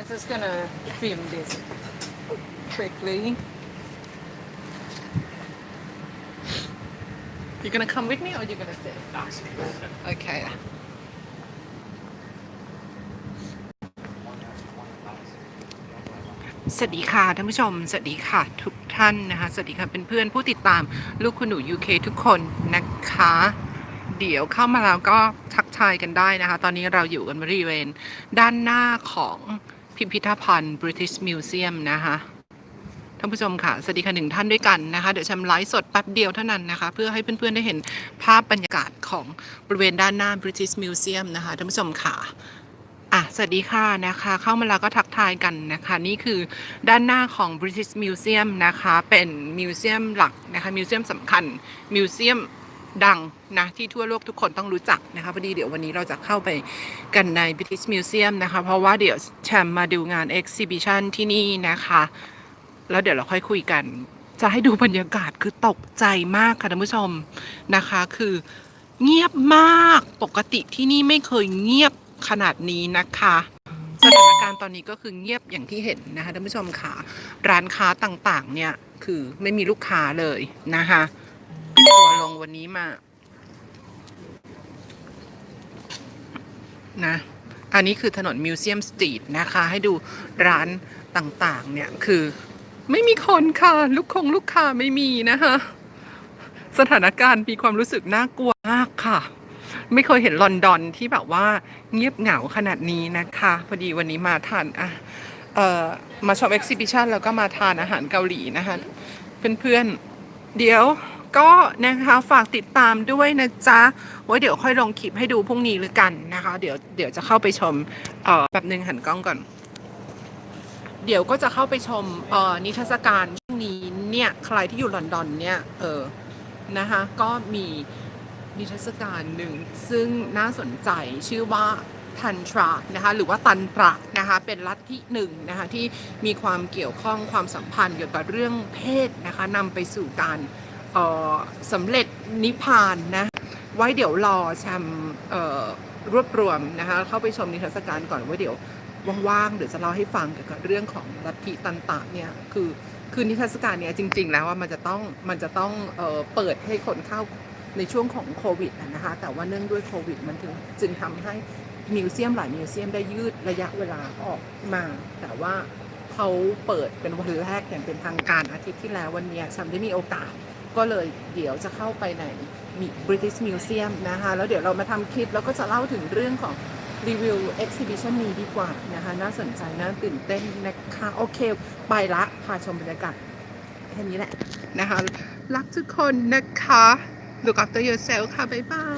I'm just gonna film this quickly. You're gonna come with me or you're gonna stay? Okay. สวัสดีค่ะท่านผู้ชม สวัสดีค่ะทุกท่านนะคะ สวัสดีค่ะเป็นเพื่อนๆผู้ติดตามลูกคุณหนู UK ทุกคนนะคะ เดี๋ยวเข้ามาแล้วก็ทักทายกันได้นะคะ ตอนนี้เราอยู่กันบริเวณด้านหน้าของ พิพิธภัณฑ์ British Museum นะคะท่านผู้ชมค่ะ สวัสดีค่ะหนึ่งท่านด้วยกันนะคะ เดี๋ยวแชมไลฟ์สดแป๊บเดียวเท่านั้นนะคะ เพื่อให้เพื่อนๆได้เห็นภาพบรรยากาศของบริเวณด้านหน้า British Museum นะคะท่านผู้ชมค่ะอะ สวัสดีค่ะนะคะ เข้ามาแล้วก็ทักทายกันนะคะ นี่คือด้านหน้าของ British Museum นะคะ เป็นมิวเซียมหลักนะคะ มิวเซียมสำคัญ มิวเซียม ดังนะที่ทั่วโลกทุกคนต้องรู้จักนะคะพอดีเดี๋ยววันนี้เราจะเข้าไปกันใน British Museum นะคะ เพราะว่าเดี๋ยวแชมมาดูงาน Exhibition ที่นี่นะคะ แล้วเดี๋ยวเราค่อยคุยกัน จะให้ดูบรรยากาศคือตกใจมากค่ะท่านผู้ชมนะคะ คือเงียบมากปกติที่นี่ไม่เคยเงียบขนาดนี้นะคะสถานการณ์ตอนนี้ก็คือเงียบอย่างที่เห็นนะคะท่านผู้ชมค่ะ ร้านค้าต่างๆ เนี่ยคือไม่มีลูกค้าเลยนะคะ ตัวลงวันนี้มา นะ อันนี้คือถนนมิวเซียมสตรีทนะคะ ให้ดูร้านต่างๆ เนี่ย คือไม่มีคนค่ะ ลูกคงลูกค้าไม่มีนะคะสถานการณ์มีความรู้สึกน่ากลัวมากค่ะ ไม่เคยเห็นลอนดอนที่แบบว่าเงียบเหงาขนาดนี้นะคะ พอดีวันนี้มาทานอะเอ่อมาชมเอ็กซิบิชันแล้วก็มาทานอาหารเกาหลีนะคะ เพื่อนๆ เดี๋ยว ก็นะคะฝากติดตามด้วยนะจ๊ะไว้เดี๋ยวค่อยลงคลิปให้ดูพรุ่งนี้หรือกันนะคะ เดี๋ยวเดี๋ยวจะเข้าไปชมเอ่อแบบหนึ่งหันกล้องก่อน เดี๋ยวก็จะเข้าไปชมเอ่อนิทรรศการช่วงนี้เนี่ยใครที่อยู่ลอนดอนเนี่ยเออนะคะก็มีนิทรรศการหนึ่งซึ่งน่าสนใจชื่อว่าทันทรานะคะหรือว่าตันตระนะคะเป็นลัทธิหนึ่งนะคะที่มีความเกี่ยวข้องความสัมพันธ์เกี่ยวกับเรื่องเพศนะคะนำไปสู่การ สำเร็จนิพพานนะ ไว้เดี๋ยวรอแชมรวบรวมนะคะเข้าไปชมนิทรรศการก่อนไว้เดี๋ยวว่างๆเดี๋ยวจะเล่าให้ฟังเกี่ยวกับเรื่องของลัทธิตันตะเนี่ยคือคือนิทรรศการเนี่ยจริง ๆ แล้วว่ามันจะต้องมันจะต้องเออเปิดให้คนเข้าในช่วงของโควิดนะคะแต่ว่าเนื่องด้วยโควิด มันถึงจึงทำให้มิวเซียมหลายมิวเซียมได้ยืดระยะเวลาออกมา แต่ว่าเขาเปิดเป็นวันแรกอย่างเป็นทางการอาทิตย์ที่แล้ววันเนี้ยฉันได้มีโอกาส ก็เลยเดี๋ยวจะเข้าไปใน British Museum นะคะแล้วเดี๋ยวเรามาทำคลิปแล้วก็จะเล่าถึงเรื่องของรีวิว exhibition นี้ดีกว่านะคะ น่าสนใจน่าตื่นเต้นนะคะ โอเค ไปละพาชมบรรยากาศแค่นี้แหละนะคะ รักทุกคนนะคะ look after yourself ค่ะ บ๊ายบาย